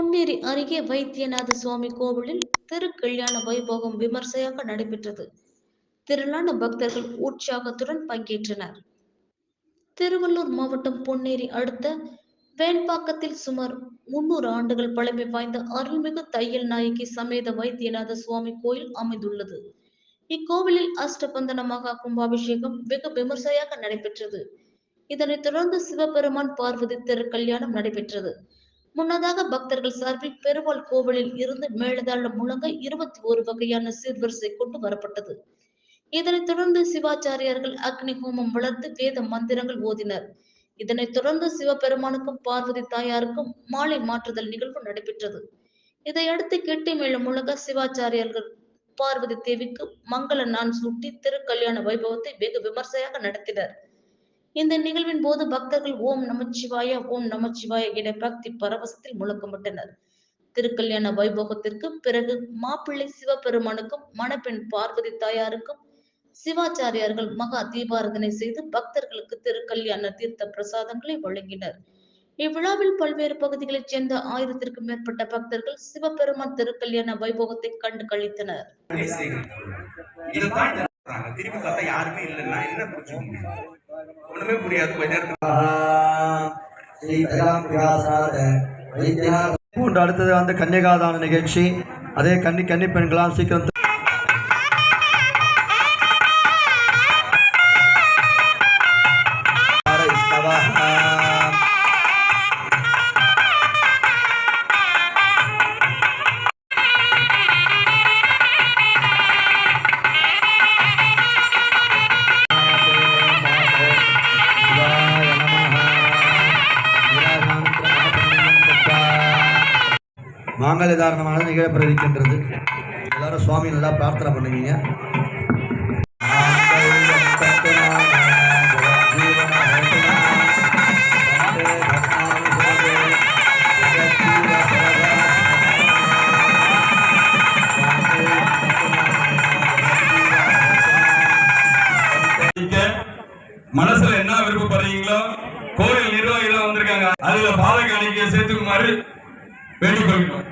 பொன்னேரி அருகே வைத்தியநாத சுவாமி கோவிலில் திருக்கல்யாண வைபோகம் விமர்சையாக நடைபெற்றது. திரளான பக்தர்கள் உற்சாகத்துடன் பங்கேற்றனர். திருவள்ளூர் மாவட்டம் பொன்னேரி அடுத்த வேண்பாக்கத்தில் சுமார் முன்னூறு ஆண்டுகள் பழமை வாய்ந்த அருள்மிகு தையல் நாயகி சமேத வைத்தியநாத சுவாமி கோயில் அமைந்துள்ளது. இக்கோவிலில் அஷ்டபந்தன மகா கும்பாபிஷேகம் வெகு விமர்சையாக நடைபெற்றது. இதனைத் தொடர்ந்து சிவபெருமான் பார்வதி திருக்கல்யாணம் நடைபெற்றது. முன்னதாக பக்தர்கள் சார்பில் பெருமாள் கோவிலில் இருந்து மேலதாளம் முழங்க இருபத்தி ஒரு வகையான சீர்வரிசை கொண்டு வரப்பட்டது. இதனைத் தொடர்ந்து சிவாச்சாரியார்கள் அக்னி ஹோமம் வளர்த்து வேத மந்திரங்கள் ஓதினர். இதனைத் தொடர்ந்து சிவபெருமானுக்கும் பார்வதி தாயாருக்கும் மாலை மாற்றுதல் நிகழ்வு நடைபெற்றது. இதையடுத்து கெட்டி மேளம் முழங்க சிவாச்சாரியார்கள் பார்வதி தேவிக்கு மங்கள நான் சூட்டி திருக்கல்யாண வைபவத்தை வெகு விமர்சையாக நடத்தினர். இந்த நிகழ்வின் போது பக்தர்கள் ஓம் நமச்சிவாய ஓம் நமச்சிவாய என பக்தி பரவசத்தில் முழக்கமிட்டனர். திருக்கல்யாண வைபோகத்திற்கு பிறகு மாப்பிள்ளை சிவபெருமானுக்கும் மணப்பெண் பார்வதி தாயாருக்கும் சிவாச்சாரியார்கள் மகா தீபாரதனை செய்து பக்தர்களுக்கு திருக்கல்யாண தீர்த்த பிரசாதங்களை வழங்கினர். இவ்விழாவில் பல்வேறு பகுதிகளைச் சேர்ந்த ஆயிரத்திற்கும் மேற்பட்ட பக்தர்கள் சிவபெருமான் திருக்கல்யாண வைபோகத்தை கண்டு கழித்தனர் யாருமே இல்லைன்னா என்ன ஒண்ணுமே புரியாது. கொஞ்ச நேரத்துக்கு பூண்டு அடுத்தது வந்து கன்னிகாதான நிகழ்ச்சி. அதே கன்னி கன்னி பெண்களாம் சீக்கிரம் மாங்கல்ய தாரணமானது நிகழப்பெற இருக்கின்றது எல்லாரும் சுவாமி நல்லா பிரார்த்தனை பண்ணுவீங்க. மனசுல என்ன விருப்பப்படுறீங்களோ கோயில் நிர்வாகிகள் வந்திருக்காங்க. அதுல பாலக காணிக்கையை சேர்த்துக்குமாறு వేడుకొంటున్నాం